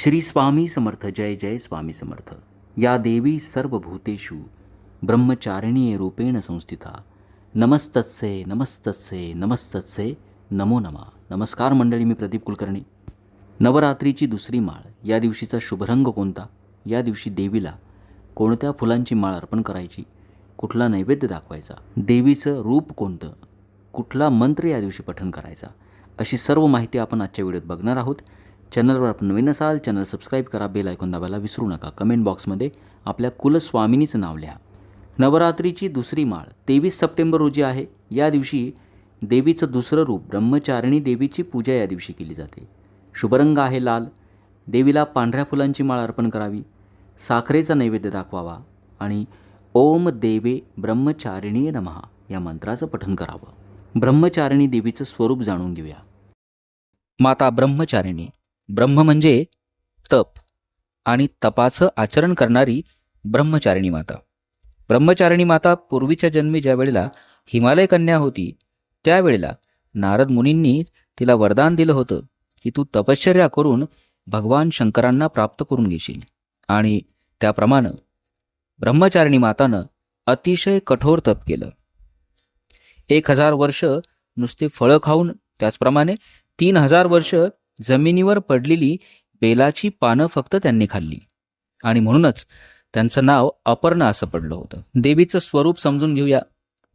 श्री स्वामी समर्थ जय जय स्वामी समर्थ. या देवी सर्वभूतेषु ब्रह्मचारिणी रूपेण संस्थिता. नमस्तत्से नमस्तत्से नमस्तत्से नमो नमा. नमस्कार मंडळी मी प्रदीप कुलकर्णी. नवरात्रीची दुसरी माळ या दिवशीचा शुभरंग कोणता? या दिवशी देवीला कोणत्या फुलांची माळ अर्पण करायची? कुठला नैवेद्य दाखवायचा? देवीचं रूप कोणतं? कुठला मंत्र या दिवशी पठण करायचा? अशी सर्व माहिती आपण आजच्या व्हिडिओत बघणार आहोत. चॅनलवर आपण नवीन असाल चॅनल सबस्क्राईब करा बेल ऐकून दाबायला विसरू नका. कमेंट बॉक्समध्ये आपल्या कुलस्वामिनीचं नाव लिहा. नवरात्रीची दुसरी माळ तेवीस सप्टेंबर रोजी आहे. या दिवशी देवीचं दुसरं रूप ब्रह्मचारिणी देवीची पूजा या दिवशी केली जाते. शुभरंग आहे लाल. देवीला पांढऱ्या फुलांची माळ अर्पण करावी. साखरेचा नैवेद्य दाखवावा आणि ओम देवे ब्रह्मचारिणी नमहा या मंत्राचं पठन करावं. ब्रह्मचारिणी देवीचं स्वरूप जाणून घेऊया. माता ब्रह्मचारिणी ब्रह्म म्हणजे तप आणि तपाचं आचरण करणारी ब्रह्मचारिणी माता. ब्रह्मचारिणी माता पूर्वीच्या जन्मी ज्या वेळेला हिमालय कन्या होती त्यावेळेला नारद मुनींनी तिला वरदान दिलं होतं की तू तपश्चर्या करून भगवान शंकरांना प्राप्त करून घेशील. आणि त्याप्रमाणे ब्रह्मचारिणी मातानं अतिशय कठोर तप केलं. एक हजार वर्ष नुसते फळं खाऊन त्याचप्रमाणे तीन हजार वर्ष जमिनीवर पडलेली बेलाची पानं फक्त त्यांनी खाल्ली. आणि म्हणूनच त्यांचं नाव अपर्णा असं पडलं होतं. देवीचं स्वरूप समजून घेऊया.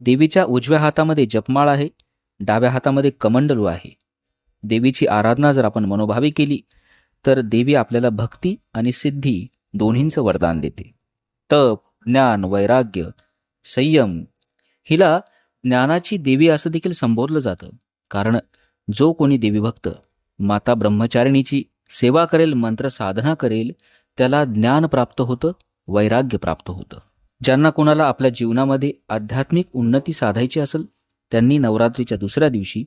देवीच्या उजव्या हातामध्ये जपमाळ आहे डाव्या हातामध्ये कमंडलू आहे. देवीची आराधना जर आपण मनोभावी केली तर देवी आपल्याला भक्ती आणि सिद्धी दोन्हींचं वरदान देते. तप ज्ञान वैराग्य संयम हिला ज्ञानाची देवी असं देखील संबोधलं जातं. कारण जो कोणी देवी भक्त माता ब्रह्मचारिणीची सेवा करेल मंत्र साधना करेल त्याला ज्ञान प्राप्त होतं वैराग्य प्राप्त होतं. ज्यांना कोणाला आपल्या जीवनामध्ये आध्यात्मिक उन्नती साधायची असेल त्यांनी नवरात्रीच्या दुसऱ्या दिवशी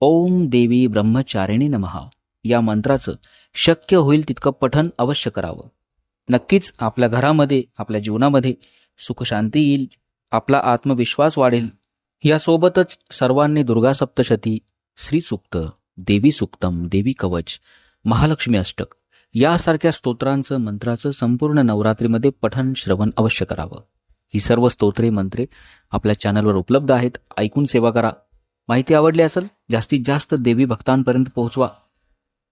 ओम देवी ब्रह्मचारिणी नमहा या मंत्राचं शक्य होईल तितकं पठन अवश्य करावं. नक्कीच आपल्या घरामध्ये आपल्या जीवनामध्ये सुखशांती येईल आपला आत्मविश्वास वाढेल. यासोबतच सर्वांनी दुर्गा सप्तशती श्री सुप्त देवी सुक्तम देवी कवच महालक्ष्मी अष्टक. यासारख्या स्तोत्रांचं मंत्राचं संपूर्ण नवरात्रीमध्ये पठण श्रवण अवश्य करावं. ही सर्व स्तोत्रे मंत्रे आपल्या चॅनलवर उपलब्ध आहेत. ऐकून सेवा करा. माहिती आवडली असेल जास्तीत जास्त देवी भक्तांपर्यंत पोहोचवा.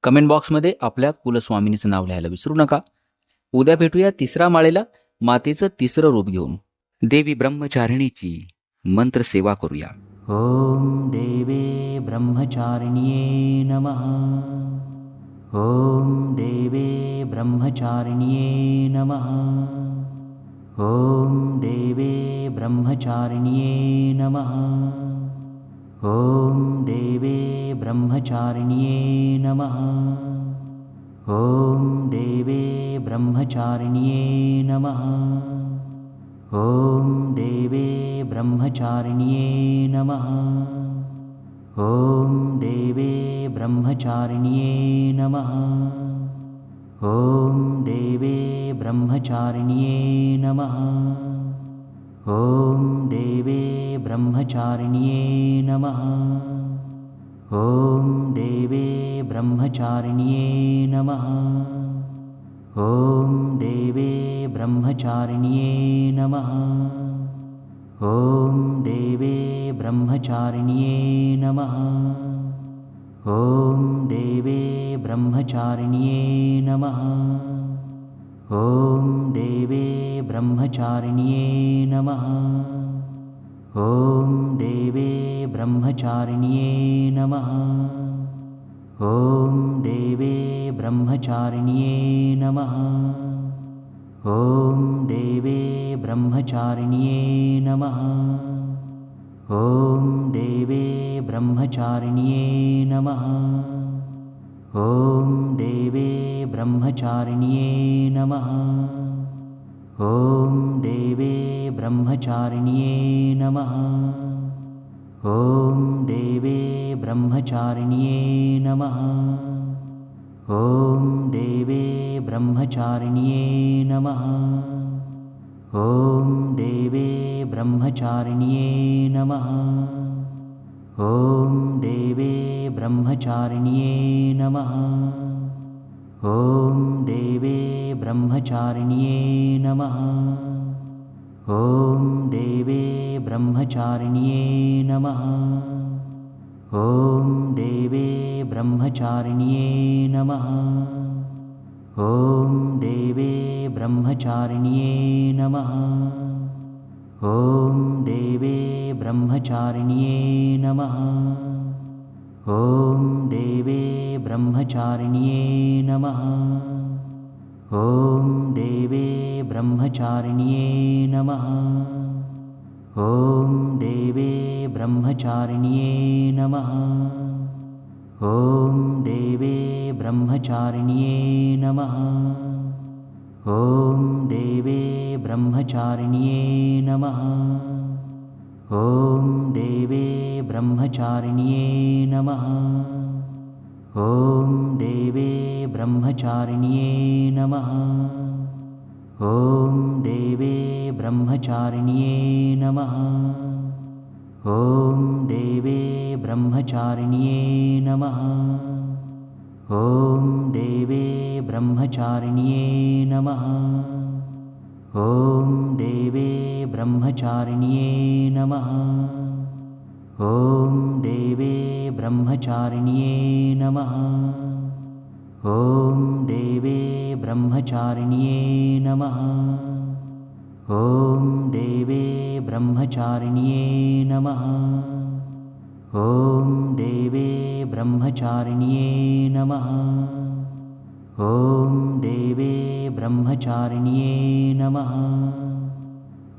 कमेंट बॉक्समध्ये आपल्या कुलस्वामिनीचं नाव लिहायला विसरू नका. उद्या भेटूया तिसरा माळेला मातेचं तिसरं रूप घेऊन. देवी ब्रह्मचारिणीची मंत्र सेवा करूया. ॐ देवे ब्रह्मचारिण्ये नमः। ॐ देवे ब्रह्मचारिण्ये नमः। ॐ देवे ब्रह्मचारिण्ये नमः। ॐ देवे ब्रह्मचारिण्ये नमः। ॐ देवे ब्रह्मचारिण्ये नमः। ॐ देवे ब्रह्मचारिण्ये नमः। ॐ देवे ब्रह्मचारिण्ये नमः। ॐ देवे ब्रह्मचारिण्ये नमः। ॐ देवे ब्रह्मचारिण्ये नमः। ॐ देवे ब्रह्मचारिण्ये नमः। ॐ देवे ब्रह्मचारिण्ये नमः ॐ देवे ब्रह्मचारिण्ये नमः। ॐ देवे ब्रह्मचारिण्ये नमः। ॐ देवे ब्रह्मचारिण्ये नमः। ॐ देवे ब्रह्मचारिण्ये नमः। ॐ देवे ब्रह्मचारिण्ये नमः। ॐ देवे ब्रह्मचारिण्ये नमः। ॐ देवे ब्रह्मचारिण्ये नमः। ॐ देवे ब्रह्मचारिण्ये नमः। ॐ देवे ब्रह्मचारिण्ये नमः। ॐ देवे ब्रह्मचारिण्ये नमः। ॐ देवे ब्रह्मचारिण्ये नमः ॐ देवे ब्रह्मचारिण्ये नमः। ॐ देवे ब्रह्मचारिण्ये नमः। ॐ देवे ब्रह्मचारिण्ये नमः। ॐ देवे ब्रह्मचारिण्ये नमः। ॐ देवे ब्रह्मचारिण्ये नमः। ॐ देवे ब्रह्मचारिण्ये नमः। ॐ देवे ब्रह्मचारिण्ये नमः। ॐ देवे ब्रह्मचारिण्ये नमः। ॐ देवे ब्रह्मचारिण्ये नमः। ॐ देवे ब्रह्मचारिण्ये नमः। ॐ देवे ब्रह्मचारिण्ये नमः ॐ देवे ब्रह्मचारिण्ये नमः। ॐ देवे ब्रह्मचारिण्ये नमः। ॐ देवे ब्रह्मचारिण्ये नमः। ॐ देवे ब्रह्मचारिण्ये नमः। ॐ देवे ब्रह्मचारिण्ये नमः। ॐ ब्रह्मचारिण्ये नमः। ॐ देवे ब्रह्मचारिण्ये नमः। ॐ देवे ब्रह्मचारिण्ये नमः। ॐ देवे ब्रह्मचारिण्ये नमः। ॐ देवे ब्रह्मचारिण्ये नमः। ॐ देवे ब्रह्मचारिण्ये नमः ॐ देवे ब्रह्मचारिण्ये नमः।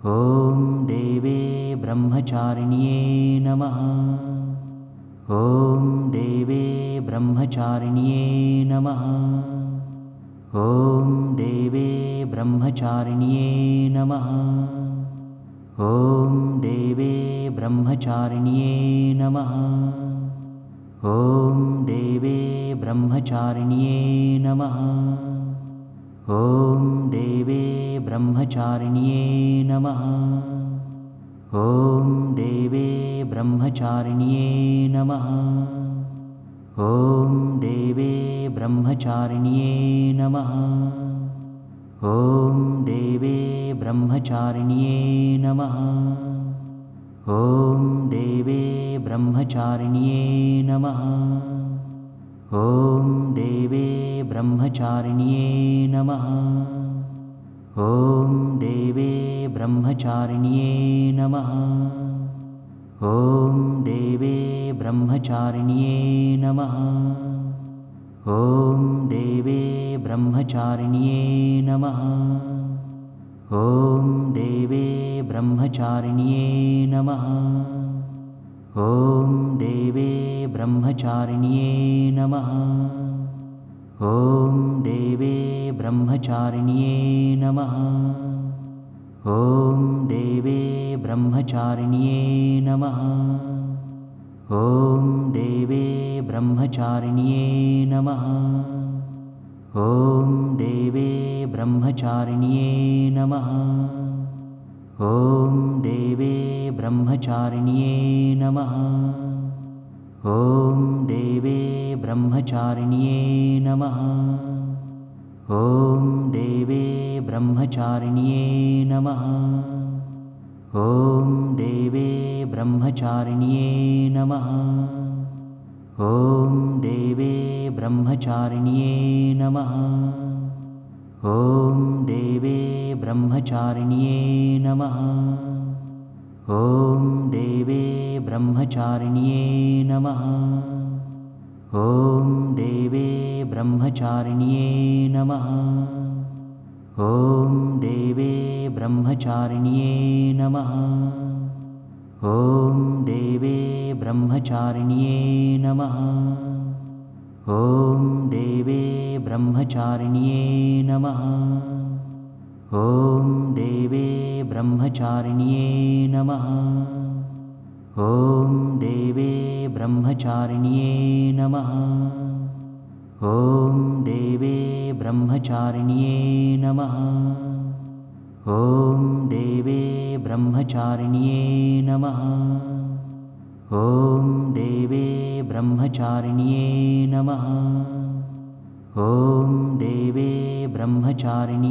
ॐ देवे ब्रह्मचारिण्ये नमः। ॐ देवे ब्रह्मचारिण्ये नमः। ॐ देवे ब्रह्मचारिण्ये नमः। ॐ देवे ब्रह्मचारिण्ये नमः। ॐ देवे ब्रह्मचारिण्ये नमः। ॐ देवे ब्रह्मचारिण्ये नमः। ॐ देवे ब्रह्मचारिण्ये नमः। ॐ देवे ब्रह्मचारिण्ये नमः। ॐ देवे ब्रह्मचारिण्ये नमः। ॐ देवे ब्रह्मचारिण्ये नमः ॐ देवे ब्रह्मचारिण्ये नमः। ॐ देवे ब्रह्मचारिण्ये नमः। ॐ देवे ब्रह्मचारिण्ये नमः। ॐ देवे ब्रह्मचारिण्ये नमः। ॐ देवे ब्रह्मचारिण्ये नमः। ॐ देवे ब्रह्मचारिण्ये नमः। ॐ देवे ब्रह्मचारिण्ये नमः। ॐ देवे ब्रह्मचारिण्ये नमः। ॐ देवे ब्रह्मचारिण्ये नमः। ॐ देवे ब्रह्मचारिण्ये नमः। ॐ देवे ब्रह्मचारिण्ये नमः ॐ देवे ब्रह्मचारिण्ये नमः। ॐ देवे ब्रह्मचारिण्ये नमः। ॐ देवे ब्रह्मचारिण्ये नमः। ॐ देवे ब्रह्मचारिण्ये नमः। ॐ देवे ब्रह्मचारिण्ये नमः ॐ देवे ब्रह्मचारिण्ये नमः। ॐ देवे ब्रह्मचारिण्ये नमः। ॐ देवे ब्रह्मचारिण्ये नमः। ॐ देवे ब्रह्मचारिण्ये नमः। ॐ देवे ब्रह्मचारिण्ये नमः ॐ देवे ब्रह्मचारिण्ये नमः। ॐ देवे ब्रह्मचारिण्ये नमः। ॐ देवे ब्रह्मचारिण्ये नमः। ॐ देवे ब्रह्मचारिण्ये नमः। ॐ देवे ब्रह्मचारिण्ये नमः। ॐ देवे ब्रह्मचारिण्ये